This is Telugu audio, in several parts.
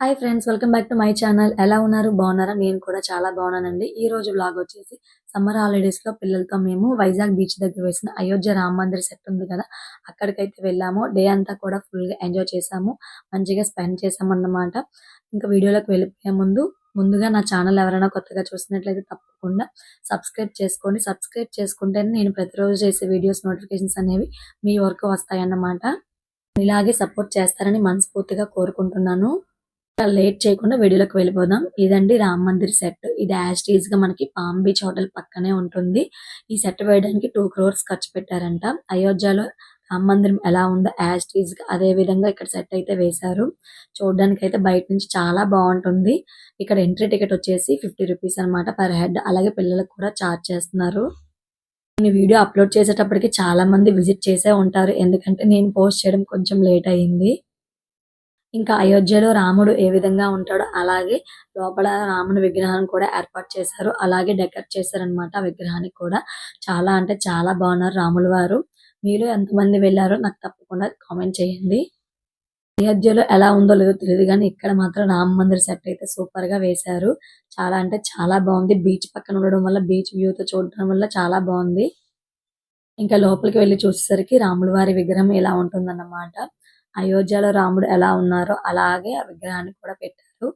Hi friends welcome back to my channel. ఎలా ఉన్నారు? బాగున్నారా? నేను కూడా చాలా బాగున్నానండి. ఈ రోజు బ్లాగ్ వచ్చేసి సమ్మర్ హాలిడేస్లో పిల్లలతో మేము వైజాగ్ బీచ్ దగ్గర వేసిన అయోధ్య రామ మందిర్ సెట్ ఉంది కదా అక్కడికైతే వెళ్ళాము. డే అంతా కూడా ఫుల్గా ఎంజాయ్ చేసాము మంచిగా స్పెండ్ చేసాము అన్నమాట ఇంకా వీడియోలోకి వెళ్ళిపోయే ముందు ముందుగా నా ఛానల్ ఎవరైనా కొత్తగా చూసినట్లయితే తప్పకుండా సబ్స్క్రైబ్ చేసుకోండి. సబ్స్క్రైబ్ చేసుకుంటేనే నేను ప్రతిరోజు చేసే వీడియోస్ నోటిఫికేషన్స్ అనేవి మీ వరకు వస్తాయన్నమాట. ఇలాగే సపోర్ట్ చేస్తారని మనస్ఫూర్తిగా కోరుకుంటున్నాను. లేట్ చేయకుండా వీడియోలోకి వెళ్ళిపోదాం. ఇదండి రామ్ మందిర్ సెట్. ఇది యాజ్ టీజ్గా మనకి పామ్ బీచ్ హోటల్ పక్కనే ఉంటుంది. ఈ సెట్ వేయడానికి టూ క్రోర్స్ ఖర్చు పెట్టారంట. అయోధ్యలో రామ్ మందిరం ఎలా ఉందో యాజ్ టీజ్ అదే విధంగా ఇక్కడ సెట్ అయితే వేశారు. చూడడానికి అయితే బయట నుంచి చాలా బాగుంటుంది. ఇక్కడ ఎంట్రీ టికెట్ వచ్చేసి ఫిఫ్టీ రూపీస్ అన్నమాట పర్ హెడ్. అలాగే పిల్లలకు కూడా చార్జ్ చేస్తున్నారు. నేను వీడియో అప్లోడ్ చేసేటప్పటికి చాలా మంది విజిట్ చేసే ఉంటారు. ఎందుకంటే నేను పోస్ట్ చేయడం కొంచెం లేట్ అయ్యింది ఇంకా అయోధ్యలో రాముడు ఏ విధంగా ఉంటాడో అలాగే లోపల రాముని విగ్రహాన్ని కూడా ఏర్పాటు చేశారు. అలాగే డెకరేట్ చేశారనమాట ఆ విగ్రహానికి కూడా. చాలా అంటే చాలా బాగున్నారు రాముల వారు. మీరు ఎంతమంది వెళ్ళారో నాకు తప్పకుండా కామెంట్ చేయండి. అయోధ్యలో ఎలా ఉందో లేదో తెలియదు కానీ ఇక్కడ మాత్రం రామ మందిర్ సెట్ అయితే సూపర్గా వేశారు. చాలా అంటే చాలా బాగుంది. బీచ్ పక్కన ఉండడం వల్ల బీచ్ వ్యూ తో చూడడం వల్ల చాలా బాగుంది. ఇంకా లోపలికి వెళ్ళి చూసేసరికి రాముల వారి విగ్రహం ఇలా ఉంటుందన్నమాట. అయోధ్యలో రాముడు ఎలా ఉన్నారో అలాగే ఆ విగ్రహాన్ని కూడా పెట్టారు.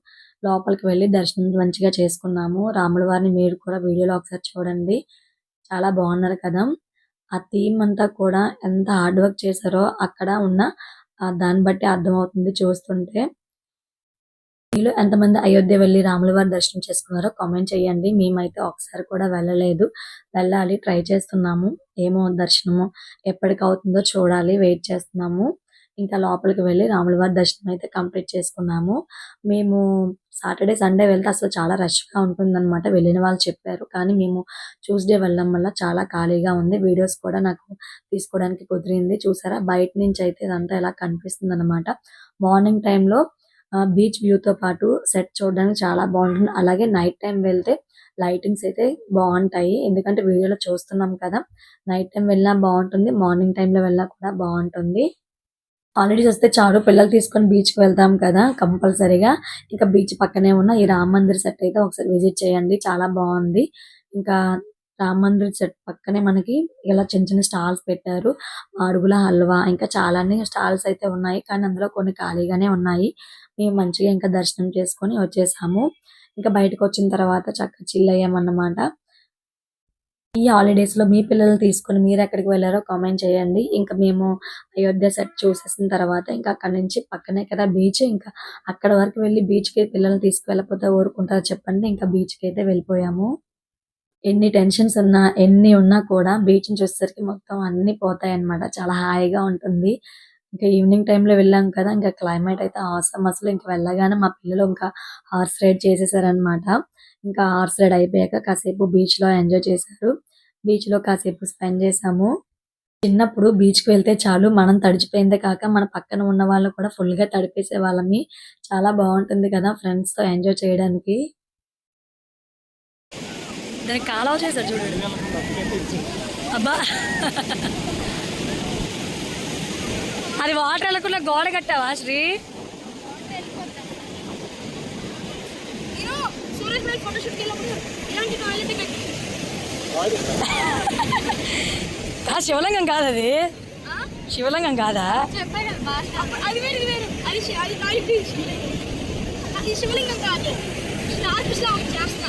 లోపలికి వెళ్ళి దర్శనం మంచిగా చేసుకున్నాము. రాముల వారిని మీరు కూడా వీడియోలో ఒకసారి చూడండి. చాలా బాగున్నారు కదా. ఆ థీమ్ అంతా కూడా ఎంత హార్డ్ వర్క్ చేశారో అక్కడ ఉన్న దాన్ని బట్టి అర్థమవుతుంది చూస్తుంటే. మీలో ఎంతమంది అయోధ్య వెళ్ళి రాముల వారి దర్శనం చేసుకున్నారో కామెంట్ చేయండి. మేమైతే ఒకసారి కూడా వెళ్ళలేదు. వెళ్ళాలి ట్రై చేస్తున్నాము. ఏమో దర్శనము ఎప్పటికి అవుతుందో చూడాలి వెయిట్ చేస్తున్నాము. ఇంకా లోపలికి వెళ్ళి రాముల వారి దర్శనం అయితే కంప్లీట్ చేసుకున్నాము. మేము సాటర్డే సండే వెళ్తే అసలు చాలా రష్గా ఉంటుందన్నమాట వెళ్ళిన వాళ్ళు చెప్పారు. కానీ మేము ట్యూస్డే వెళ్ళడం వల్ల చాలా ఖాళీగా ఉంది. వీడియోస్ కూడా నాకు తీసుకోవడానికి కుదిరింది. చూసారా? బయట నుంచి అయితే ఇదంతా ఇలా కనిపిస్తుంది అనమాట మార్నింగ్ టైంలో బీచ్ వ్యూతో పాటు సెట్ చూడడానికి చాలా బాగుంటుంది. అలాగే నైట్ టైం వెళ్తే లైటింగ్స్ అయితే బాగుంటాయి. ఎందుకంటే వీడియోలో చూస్తున్నాం కదా నైట్ టైం వెళ్ళినా బాగుంటుంది. మార్నింగ్ టైంలో వెళ్ళినా కూడా బాగుంటుంది. హాలిడేస్ వస్తే చాలు పిల్లలు తీసుకొని బీచ్కి వెళ్తాం కదా కంపల్సరీగా. ఇంకా బీచ్ పక్కనే ఉన్న ఈ రామ మందిర్ సెట్ అయితే ఒకసారి విజిట్ చేయండి చాలా బాగుంది. ఇంకా రామ మందిర్ సెట్ పక్కనే మనకి ఇలా చిన్న చిన్న స్టాల్స్ పెట్టారు. అడుగుల హల్వా ఇంకా చాలా స్టాల్స్ అయితే ఉన్నాయి కానీ అందులో కొన్ని ఖాళీగానే ఉన్నాయి. మేము మంచిగా ఇంకా దర్శనం చేసుకొని వచ్చేసాము. ఇంకా బయటకు వచ్చిన తర్వాత చక్కగా చిల్ అయ్యామన్నమాట. ఈ హాలిడేస్లో మీ పిల్లలు తీసుకొని మీరు ఎక్కడికి వెళ్ళారో కామెంట్ చేయండి. ఇంకా మేము అయోధ్య సెట్ చూసేసిన తర్వాత ఇంకా అక్కడ నుంచి పక్కనే కదా బీచ్ ఇంకా అక్కడ వరకు వెళ్ళి బీచ్కి పిల్లల్ని తీసుకువెళ్ళకపోతే ఊరుకుంటారో చెప్పండి. ఇంకా బీచ్కి అయితే వెళ్ళిపోయాము. ఎన్ని టెన్షన్స్ ఉన్నా ఎన్ని ఉన్నా కూడా బీచ్ని చూసేసరికి మొత్తం అన్ని పోతాయి అన్నమాట. చాలా హాయిగా ఉంటుంది. ఇంకా ఈవినింగ్ టైంలో వెళ్ళాం కదా ఇంకా క్లైమేట్ అయితే అవసరం అసలు ఇంకా వెళ్ళగానే మా పిల్లలు ఇంకా హార్స్ రైడ్ చేసేసారనమాట ఇంకా హార్స్ రైడ్ అయిపోయాక కాసేపు బీచ్లో ఎంజాయ్ చేశారు. బీచ్లో కాసేపు స్పెండ్ చేసాము చిన్నప్పుడు బీచ్కి వెళ్తే చాలు మనం తడిచిపోయిందే కాక మన పక్కన ఉన్న వాళ్ళు కూడా ఫుల్గా తడిపేసే వాళ్ళమి. చాలా బాగుంటుంది కదా ఫ్రెండ్స్తో ఎంజాయ్ చేయడానికి. దానికి కాలువ చేశారు చూడండి అబ్బా. అది వాటర్ అనుకున్న గోడ కట్టావా శ్రీ సూరజ్ భాయ్ ఫోటోషూట్కి వెళ్ళినప్పుడు ఇలాంటి టాయిలెట్ కట్టి ఆ శివలింగం కాదు అది? శివలింగం కాదా? చెప్పాయి కదా భాష అది వేరు ఇది వేరు. అది శి- అది లైట్ బీచ్ అది శివలింగం కాదు. స్టార్ ఫిష్ లా ఉంది చేస్తా.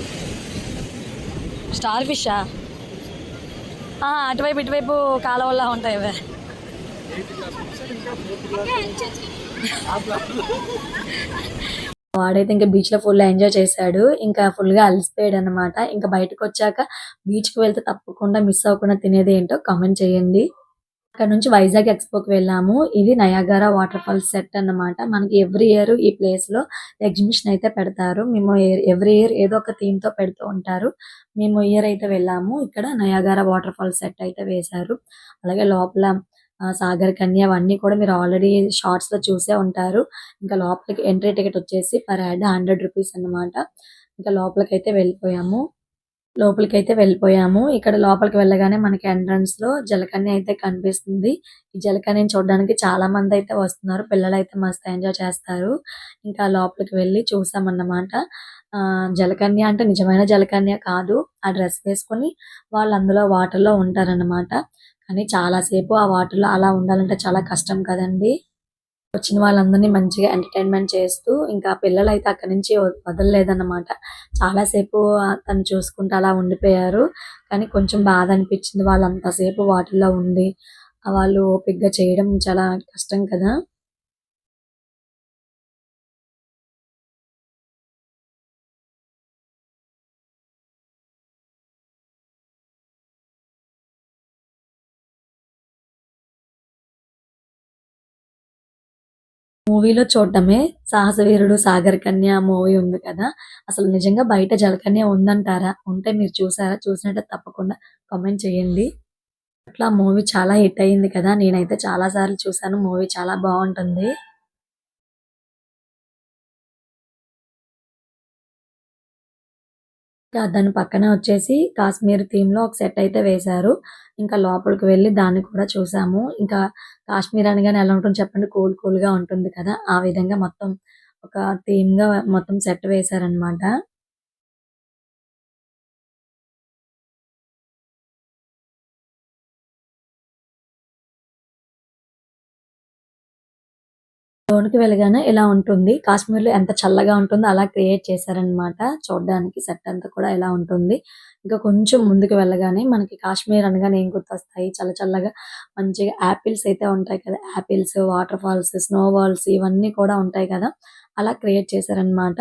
స్టార్ ఫిషా? అటువైపు ఇటువైపు కాలువల్లా ఉంటాయి ఇవే. వాడైతే ఇంకా బీచ్లో ఫుల్ ఎంజాయ్ చేశాడు. ఇంకా ఫుల్గా అలసిపోయాడు అనమాట ఇంకా బయటకు వచ్చాక బీచ్కి వెళ్తే తప్పకుండా మిస్ అవ్వకుండా తినేది ఏంటో కామెంట్ చేయండి. అక్కడ నుంచి వైజాగ్ ఎక్స్పోకి వెళ్ళాము. ఇది నయాగారా వాటర్ ఫాల్స్ సెట్ అన్నమాట. మనకి ఎవ్రీ ఇయర్ ఈ ప్లేస్లో ఎగ్జిబిషన్ అయితే పెడతారు. మేము ఎవ్రీ ఇయర్ ఏదో ఒక థీమ్తో పెడుతూ ఉంటారు. మేము ఇయర్ అయితే వెళ్ళాము. ఇక్కడ నయాగారా వాటర్ ఫాల్స్ సెట్ అయితే వేశారు. అలాగే లోపల సాగర్ కన్య అవన్నీ కూడా మీరు ఆల్రెడీ షార్ట్స్లో చూసే ఉంటారు ఇంకా లోపలికి ఎంట్రీ టికెట్ వచ్చేసి పర్ హెడ్ హండ్రెడ్ రూపీస్ అన్నమాట ఇంకా లోపలికి అయితే వెళ్ళిపోయాము లోపలికైతే వెళ్ళిపోయాము. ఇక్కడ లోపలికి వెళ్ళగానే మనకి ఎంట్రన్స్‌లో జలకన్య అయితే కనిపిస్తుంది. ఈ జలకన్యని చూడడానికి చాలా అయితే వస్తున్నారు. పిల్లలు అయితే మస్తు ఎంజాయ్ చేస్తారు. ఇంకా లోపలికి వెళ్ళి చూసామన్నమాట. జలకన్య అంటే నిజమైన జలకన్య కాదు. ఆ డ్రెస్ వేసుకొని వాళ్ళు అందులో వాటర్‌లో ఉంటారన్నమాట. కానీ చాలా సేపు ఆ వాటర్‌లో అలా ఉండాలంటే చాలా కష్టం కదండి వచ్చిన వాళ్ళందరినీ మంచిగా ఎంటర్‌టైన్‌మెంట్ చేస్తూ ఇంకా పిల్లలు అయితే అక్కడి నుంచి వదలలేదన్నమాట. చాలా సేపు తను చూసుకుంటూ అలా ఉండిపోయారు. కానీ కొంచెం బాధ అనిపించింది. వాళ్ళు అంతసేపు వాటిల్లో ఉండి వాళ్ళు ఓపిక్గా చేయడం చాలా కష్టం కదా! మూవీలో చూడటమే 'సాహసవీరుడు సాగర్ కన్య' మూవీ ఉంది కదా! అసలు నిజంగా బయట జలకన్య ఉందంటారా? ఉంటే మీరు చూసారా? చూసినట్టయితే తప్పకుండా కామెంట్ చేయండి. అట్లా మూవీ చాలా హిట్ అయింది కదా! నేనైతే చాలా సార్లు చూసాను. మూవీ చాలా బాగుంటుంది దాని పక్కన వచ్చేసి కాశ్మీర్ థీమ్‌లో ఒక సెట్ అయితే వేశారు. ఇంకా లోపలికి వెళ్ళి దాన్ని కూడా చూసాము. ఇంకా కాశ్మీర్ అనగానే ఎలా ఉంటుంది చెప్పండి? కూల్ కూల్‌గా ఉంటుంది కదా! ఆ విధంగా మొత్తం ఒక థీమ్‌గా మొత్తం సెట్ వేశారనమాట లోనికి వెళ్ళగానే ఇలా ఉంటుంది. కాశ్మీర్‌లో ఎంత చల్లగా ఉంటుందో అలా క్రియేట్ చేశారనమాట చూడడానికి సెట్ అంతా కూడా ఇలా ఉంటుంది. ఇంకా కొంచెం ముందుకు వెళ్ళగానే మనకి కాశ్మీర్ అనగానే ఏం గుర్తొస్తాయి? చల్ల చల్లగా మంచిగా యాపిల్స్ అయితే ఉంటాయి కదా! Apples, water falls, snow walls ఇవన్నీ కూడా ఉంటాయి కదా! అలా క్రియేట్ చేశారన్నమాట.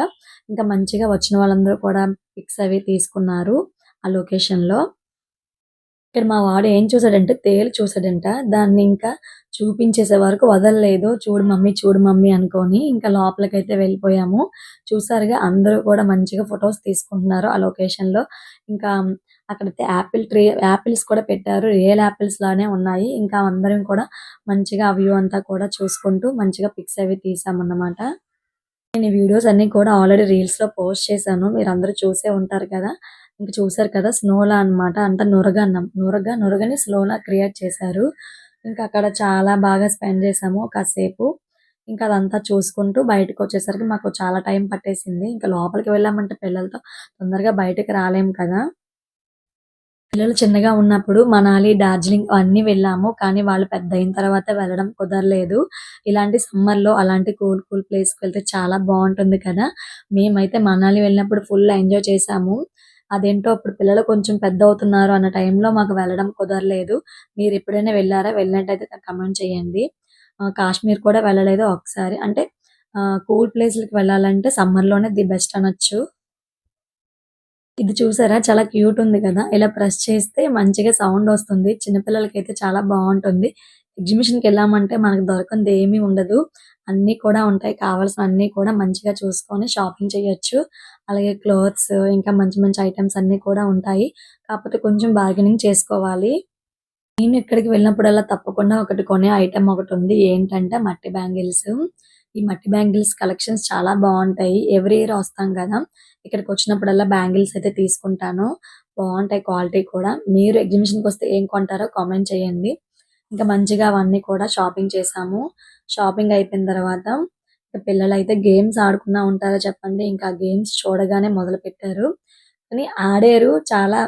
ఇంకా మంచిగా వచ్చిన వాళ్ళందరూ కూడా పిక్స్ అవి తీసుకున్నారు ఆ లొకేషన్‌లో. ఇక్కడ మా వాడు ఏం చూసాడంటే తేలు చూసాడంట. దాన్ని ఇంకా చూపించేసే వరకు వదలలేదు. చూడు మమ్మీ, చూడు మమ్మీ అనుకొని ఇంకా లోపలికైతే వెళ్ళిపోయాము. చూసారుగా అందరూ కూడా మంచిగా ఫొటోస్ తీసుకుంటున్నారు ఆ లొకేషన్‌లో. ఇంకా అక్కడైతే యాపిల్ ట్రీ యాపిల్స్ కూడా పెట్టారు. రియల్ యాపిల్స్ లానే ఉన్నాయి. ఇంకా అందరం కూడా మంచిగా ఆ వ్యూ అంతా కూడా చూసుకుంటూ మంచిగా పిక్స్ అవి తీసామన్నమాట. నేను వీడియోస్ అన్నీ కూడా ఆల్రెడీ రీల్స్‌లో పోస్ట్ చేశాను. మీరు అందరూ చూసే ఉంటారు కదా! ఇంకా చూసారు కదా! స్నోలా అన్నమాట. అంత నురగ అన్నం. నురగ నురగని స్లోలా క్రియేట్ చేశారు. ఇంకా అక్కడ చాలా బాగా స్పెండ్ చేసాము కాసేపు. ఇంకా అదంతా చూసుకుంటూ బయటకు వచ్చేసరికి మాకు చాలా టైం పట్టేసింది. ఇంకా లోపలికి వెళ్ళామంటే పిల్లలతో తొందరగా బయటకు రాలేము కదా! పిల్లలు చిన్నగా ఉన్నప్పుడు మనాలి, డార్జిలింగ్ అన్నీ వెళ్ళాము. కానీ వాళ్ళు పెద్ద అయిన తర్వాత వెళ్ళడం కుదరలేదు. ఇలాంటి సమ్మర్‌లో అలాంటి కూల్ కూల్ ప్లేస్‌కి వెళ్తే చాలా బాగుంటుంది కదా! మేమైతే మనాలి వెళ్ళినప్పుడు ఫుల్ ఎంజాయ్ చేశాము. అదేంటో అప్పుడు పిల్లలు కొంచెం పెద్ద అవుతున్నారు అన్న టైంలో మాకు వెళ్ళడం కుదరలేదు. మీరు ఎప్పుడైనా వెళ్ళారా? వెళ్ళినట్టయితే కామెంట్ చేయండి. కాశ్మీర్ కూడా వెళ్ళలేదు ఒకసారి. అంటే కూల్ ప్లేస్లకు వెళ్ళాలంటే సమ్మర్‌లోనే ది బెస్ట్ అనొచ్చు. ఇది చూసారా? చాలా క్యూట్ ఉంది కదా! ఇలా ప్రెస్ చేస్తే మంచిగా సౌండ్ వస్తుంది. చిన్న అయితే చాలా ఎగ్జిబిషన్కి వెళ్ళామంటే మనకు దొరకంది ఏమీ ఉండదు. అన్నీ కూడా ఉంటాయి. కావాల్సిన అన్నీ కూడా మంచిగా చూసుకొని షాపింగ్ చేయొచ్చు. అలాగే క్లోత్స్ ఇంకా మంచి మంచి ఐటమ్స్ అన్నీ కూడా ఉంటాయి. కాకపోతే కొంచెం బార్గెనింగ్ చేసుకోవాలి. నేను ఇక్కడికి వెళ్ళినప్పుడల్లా తప్పకుండా ఒకటి కొనే ఐటమ్ ఒకటి ఉంది ఏంటంటే మట్టి బ్యాంగిల్స్. ఈ మట్టి బ్యాంగిల్స్ కలెక్షన్స్ చాలా బాగుంటాయి ఎవ్రీ ఇయర్ వస్తాం కదా! ఇక్కడికి వచ్చినప్పుడల్లా బ్యాంగిల్స్ అయితే తీసుకుంటాను. బాగుంటాయి క్వాలిటీ కూడా. మీరు ఎగ్జిబిషన్‌కొస్తే ఏం కొంటారో కామెంట్ చేయండి. ఇంకా మంచిగా అవన్నీ కూడా షాపింగ్ చేశాము. షాపింగ్ అయిపోయిన తర్వాత పిల్లలు అయితే గేమ్స్ ఆడుకున్నా ఉంటారో చెప్పండి. ఇంకా గేమ్స్ చూడగానే మొదలు పెట్టారు కానీ ఆడారు చాలా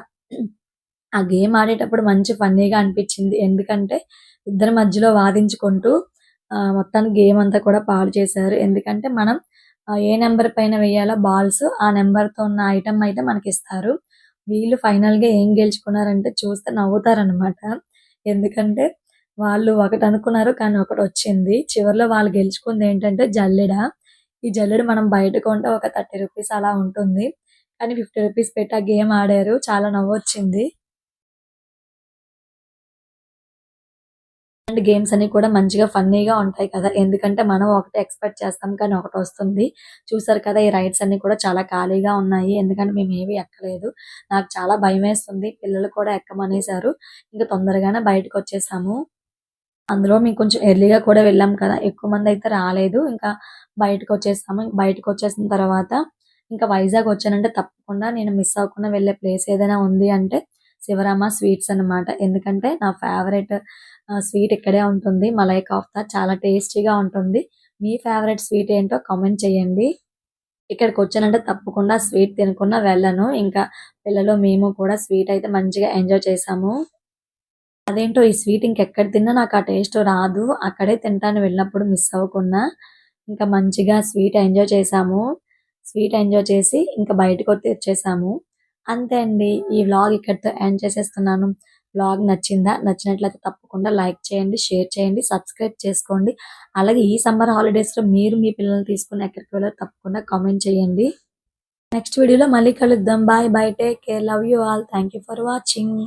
ఆ గేమ్ ఆడేటప్పుడు మంచి ఫన్నీగా అనిపించింది. ఎందుకంటే ఇద్దరి మధ్యలో వాదించుకుంటూ మొత్తానికి గేమ్ అంతా కూడా పాడు చేశారు. ఎందుకంటే మనం ఏ నెంబర్ పైన వేయాలో బాల్స్ ఆ నెంబర్తో ఉన్న ఐటమ్ అయితే మనకి ఇస్తారు వీళ్ళు ఫైనల్‌గా ఏం గెలుచుకున్నారంటే చూస్తే నవ్వుతారనమాట. ఎందుకంటే వాళ్ళు ఒకటనుకున్నారు. కానీ ఒకటి వచ్చింది చివరిలో వాళ్ళు గెలుచుకుందేంటంటే జల్లెడ. ఈ జల్లెడ మనం బయట కొంటే ఒక థర్టీ రూపీస్ అలా ఉంటుంది. కానీ ఫిఫ్టీ రూపీస్ పెట్టి ఆ గేమ్ ఆడారు. చాలా నవ్వొచ్చింది. అండ్ గేమ్స్ అన్ని కూడా మంచిగా ఫన్నీగా ఉంటాయి కదా! ఎందుకంటే మనం ఒకటి ఎక్స్‌పెక్ట్ చేస్తాం. కానీ ఒకటి వస్తుంది చూసారు కదా! ఈ రైడ్స్ అన్ని కూడా చాలా ఖాళీగా ఉన్నాయి. ఎందుకంటే మేము ఏమీ ఎక్కలేదు. నాకు చాలా భయం వేస్తుంది పిల్లలు కూడా ఎక్కమనేసారు. ఇంకా తొందరగానే బయటకు వచ్చేసాము అందులో మేము కొంచెం ఎర్లీగా కూడా వెళ్ళాం కదా! ఎక్కువ మంది అయితే రాలేదు. ఇంకా బయటకు వచ్చేసాము. బయటకొచ్చేసిన తర్వాత ఇంకా వైజాగ్ వచ్చానంటే తప్పకుండా నేను మిస్ అవ్వకుండా వెళ్ళే ప్లేస్ ఏదైనా ఉంది అంటే శివరామ స్వీట్స్ అన్నమాట. ఎందుకంటే నా ఫేవరెట్ స్వీట్ ఇక్కడే ఉంటుంది. మలై కాఫ్తా చాలా టేస్టీగా ఉంటుంది. మీ ఫేవరెట్ స్వీట్ ఏంటో కామెంట్ చేయండి. ఇక్కడికి వచ్చానంటే తప్పకుండా స్వీట్ తినకుండా వెళ్ళను. ఇంకా పిల్లలు మేము కూడా స్వీట్ అయితే మంచిగా ఎంజాయ్ చేసాము. అదేంటో ఈ స్వీట్ ఇంకెక్కడ తిన్నా నాకు ఆ టేస్ట్ రాదు. అక్కడే తింటాను వెళ్ళినప్పుడు మిస్ అవ్వకుండా. ఇంకా మంచిగా స్వీట్ ఎంజాయ్ చేసాము స్వీట్ ఎంజాయ్ చేసి ఇంకా బయటకు వచ్చేసాము. అంతే అండి. ఈ వ్లాగ్ ఇక్కడితో ఎండ్ చేసేస్తున్నాను. వ్లాగ్ నచ్చిందా? నచ్చినట్లయితే తప్పకుండా లైక్ చేయండి షేర్ చేయండి సబ్స్క్రైబ్ చేసుకోండి. అలాగే ఈ సమ్మర్ హాలిడేస్లో మీరు మీ పిల్లల్ని తీసుకుని ఎక్కడికి వెళ్ళారో తప్పకుండా కామెంట్ చేయండి. నెక్స్ట్ వీడియోలో మళ్ళీ కలుద్దాం. Bye bye take care. Love you all. Thank you for watching.